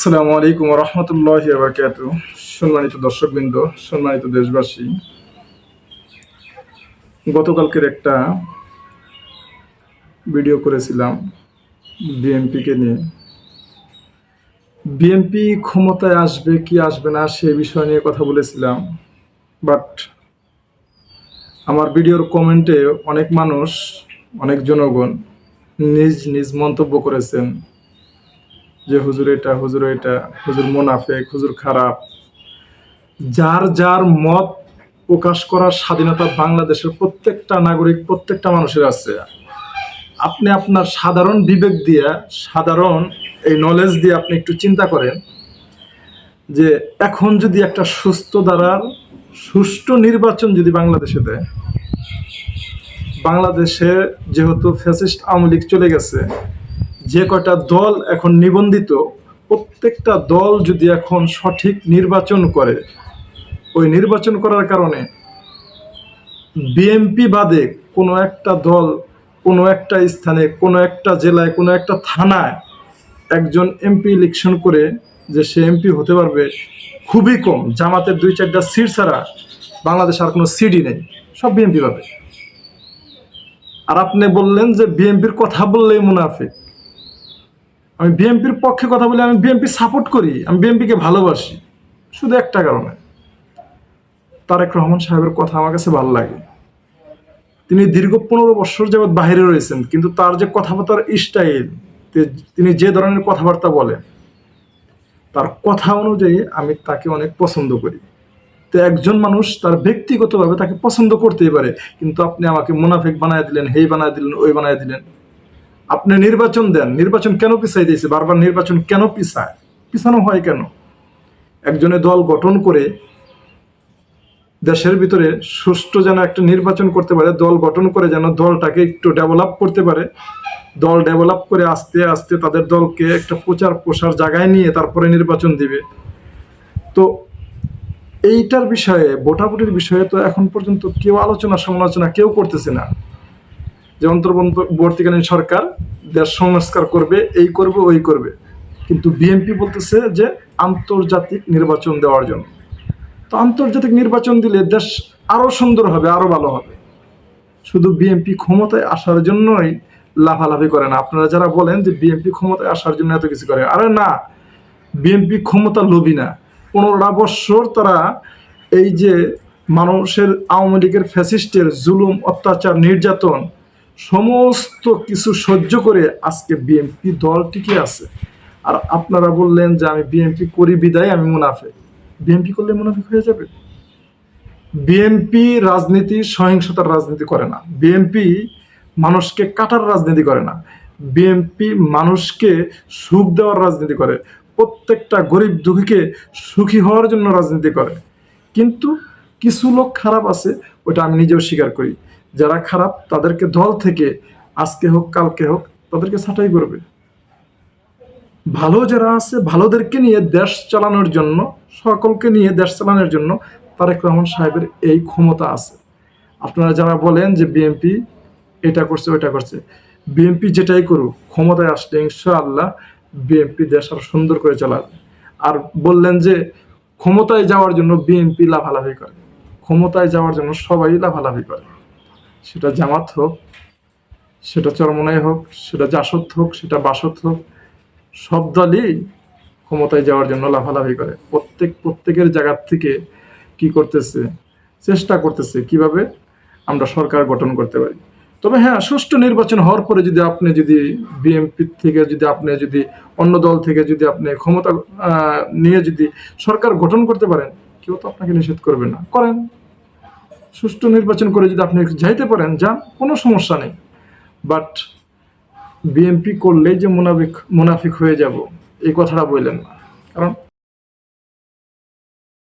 আসসালামু আলাইকুম রহমতুল্লাহ বারকাত। সম্মানিত দর্শকবৃন্দ, সম্মানিত দেশবাসী, গতকালকের একটা ভিডিও করেছিলাম বিএনপিকে নিয়ে। বিএনপি ক্ষমতায় আসবে কি আসবে না সে বিষয় নিয়ে কথা বলেছিলাম বাট আমার ভিডিওর কমেন্টে অনেক মানুষ, অনেক জনগণ নিজ নিজ মন্তব্য করেছেন। যে হুজুর এটা হুজুর এটা হুজুর মোনাফেক, হুজুর খারাপ। যার যার মত প্রকাশ করার স্বাধীনতা বাংলাদেশের প্রত্যেকটা নাগরিক, প্রত্যেকটা মানুষের আছে। আপনি আপনার সাধারণ বিবেক দিয়ে, সাধারণ এই নলেজ দিয়ে আপনি একটু চিন্তা করেন যে এখন যদি একটা সুস্থ দ্বারার সুষ্ঠু নির্বাচন যদি বাংলাদেশে দেয়, বাংলাদেশে যেহেতু ফ্যাসিস্ট আওয়ামী লীগ চলে গেছে যে কয়টা দল এখন নিবন্ধিত, প্রত্যেকটা দল যদি এখন সঠিক নির্বাচন করে, ওই নির্বাচন করার কারণে বিএমপি বাদে কোনো একটা দল কোনো একটা স্থানে, কোনো একটা জেলায়, কোনো একটা থানায় একজন এমপি ইলেকশন করে যে সে এমপি হতে পারবে খুবই কম। জামাতের দুই চারটা সিট ছাড়া বাংলাদেশে আর কোনো সিটই নেই। সব বিএমপি পাবে আর আপনি বললেন যে বিএনপির কথা বললেই মুনাফিক। আমি বিএনপির পক্ষে কথা বলে, আমি বিএনপি সাপোর্ট করি, আমি বিএনপিকে ভালোবাসি, শুধু একটা কারণে। তারেক রহমান সাহেবের কথা আমার কাছে ভালো লাগে। তিনি দীর্ঘ পনেরো বছর যাবৎ বাইরে রয়েছেন, কিন্তু তার যে কথাবার্তার স্টাইল তিনি যে ধরনের কথাবার্তা বলেন, তার কথা অনুযায়ী আমি তাকে অনেক পছন্দ করি। তো একজন মানুষ তার ব্যক্তিগতভাবে তাকে পছন্দ করতেই পারে, কিন্তু আপনি আমাকে মুনাফিক বানায় দিলেন, হেই বানায় দিলেন, ওই বানায় দিলেন। আপনি নির্বাচন দেন, নির্বাচন কেন পিছাই দিয়েছে? বারবার নির্বাচন কেন পিছায়? পিছানো হয় কেন? একজনে দল গঠন করে দেশের ভিতরে সুষ্ঠু যেন একটা নির্বাচন করতে পারে, দল গঠন করে যেন দলটাকে একটু ডেভেলপ করতে পারে, দল ডেভেলপ করে আস্তে আস্তে তাদের দলকে একটা প্রচার প্রসার জায়গায় নিয়ে তারপরে নির্বাচন দিবে। তো এইটার বিষয়ে, ভোটাভুটির বিষয়ে তো এখন পর্যন্ত কেউ আলোচনা সমালোচনা কেউ করতেছে না। যে অন্তর্বর্তীকালীন সরকার দেশ সংস্কার করবে, এই করবে, ওই করবে। কিন্তু বিএনপি বলতেছে যে আন্তর্জাতিক নির্বাচন দেওয়ার জন্য। তো আন্তর্জাতিক নির্বাচন দিলে দেশ আরও সুন্দর হবে আরও ভালো হবে। শুধু বিএনপি ক্ষমতায় আসার জন্যই লাফালাফি করে না। আপনারা যারা বলেন যে বিএনপি ক্ষমতায় আসার জন্য এত কিছু করে, আরে না বিএনপি ক্ষমতা লোভী না। পনেরোটা বৎসর তারা এই যে মানুষের আওয়ামী লীগের ফ্যাসিস্টের জুলুম, অত্যাচার, নির্যাতন সমস্ত কিছু সহ্য করে আজকে বিএনপি দল টিকে আছে। আর আপনারা বললেন যে আমি বিএনপি করি, বিদায়, আমি মুনাফে বিএনপি করলে মুনাফিক হয়ে যাবে। বিএনপি রাজনীতি, সহিংসতার রাজনীতি করে না। বিএনপি মানুষকে কাটার রাজনীতি করে না। বিএনপি মানুষকে সুখ দেওয়ার রাজনীতি করে। প্রত্যেকটা গরিব দুঃখীকে সুখী হওয়ার জন্য রাজনীতি করে। কিন্তু কিছু লোক খারাপ আছে, ওটা আমি নিজেও স্বীকার করি। যারা খারাপ, তাদেরকে দল থেকে আজকে হোক, কালকে হোক, তাদেরকে ছাঁটাই করবে। ভালো যারা আছে, ভালোদেরকে নিয়ে দেশ চালানোর জন্য, সকলকে নিয়ে দেশ চালানোর জন্য তারেক রহমান সাহেবের এই ক্ষমতা আছে। আপনারা যারা বলেন যে বিএনপি এটা করছে ওটা করছে, বিএনপি যেটাই করুক, ক্ষমতায় আসলে ইনশাআল্লাহ বিএনপি দেশ আরও সুন্দর করে চালাবে। আর বললেন যে ক্ষমতায় যাওয়ার জন্য বিএনপি লাভালাভি করে। ক্ষমতায় যাওয়ার জন্য সবাই লাভালাভি করে। সেটা জামাত হোক, সেটা চরমনাই হোক, সেটা জাসদ হোক, সেটা বাসদ হোক, সব দলই ক্ষমতায় যাওয়ার জন্য লাফালাফি করে। প্রত্যেক, প্রত্যেকের জায়গার থেকে কি করতেছে, চেষ্টা করতেছে, কীভাবে আমরা সরকার গঠন করতে পারি। তবে হ্যাঁ সুষ্ঠু নির্বাচন হওয়ার পরে যদি আপনি যদি বিএনপি থেকে যদি আপনি যদি অন্য দল থেকে যদি আপনি ক্ষমতা নিয়ে যদি সরকার গঠন করতে পারেন, কেউ তো আপনাকে নিষেধ করবে না। করেন। সুষ্ঠু নির্বাচন করে যদি আপনি যাইতে পারেন, যান, কোনো সমস্যা নেই। বাট বিএনপি করলেই যে মুনাফিক মুনাফিক হয়ে যাব, এই কথাটা বললেন না। কারণ